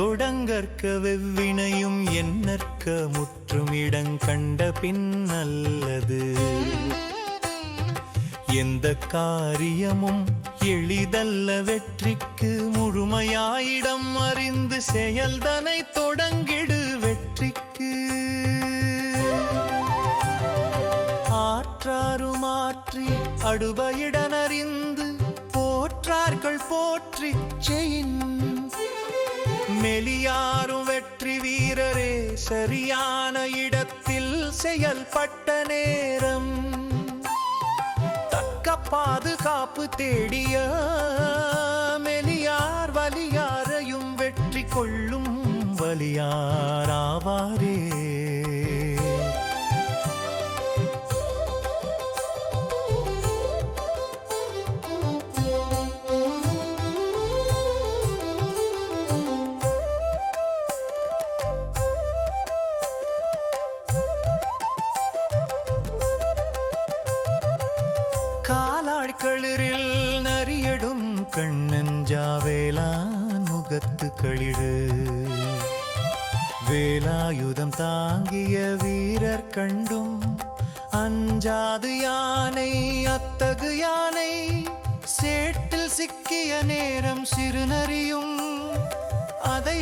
தொடங்கற்க வெவ்வினையும் என்னற்க முற்றும் இடங்கண்ட பின் நல்லது. எந்த காரியமும் எளிதல்ல வெற்றிக்கு முழுமையாயிடம் அறிந்து செயல்தனை தொடங்கிடு வெற்றிக்கு. ஆற்றாரும் ஆற்றி அடுபையிடனறிந்து போற்றார்கள் போற்றி செயின் மெலியாரும் வெற்றி வீரரே சரியான இடத்தில் செயல்பட்ட நேரம். தக்க பாதுகாப்பு தேடிய மெலியார் வலியாரையும் வெற்றி கொள்ளும் வலியாராவாரே. களிரில் நரியடும் கண்ணஞ்சாவேலான் முகத்து களிடு வேலாயுதம் தாங்கிய வீரர் கண்டும் அஞ்சாது யானை அத்தகு யானை சேட்டில் சிக்கிய நேரம் சிறுநறியும் அதை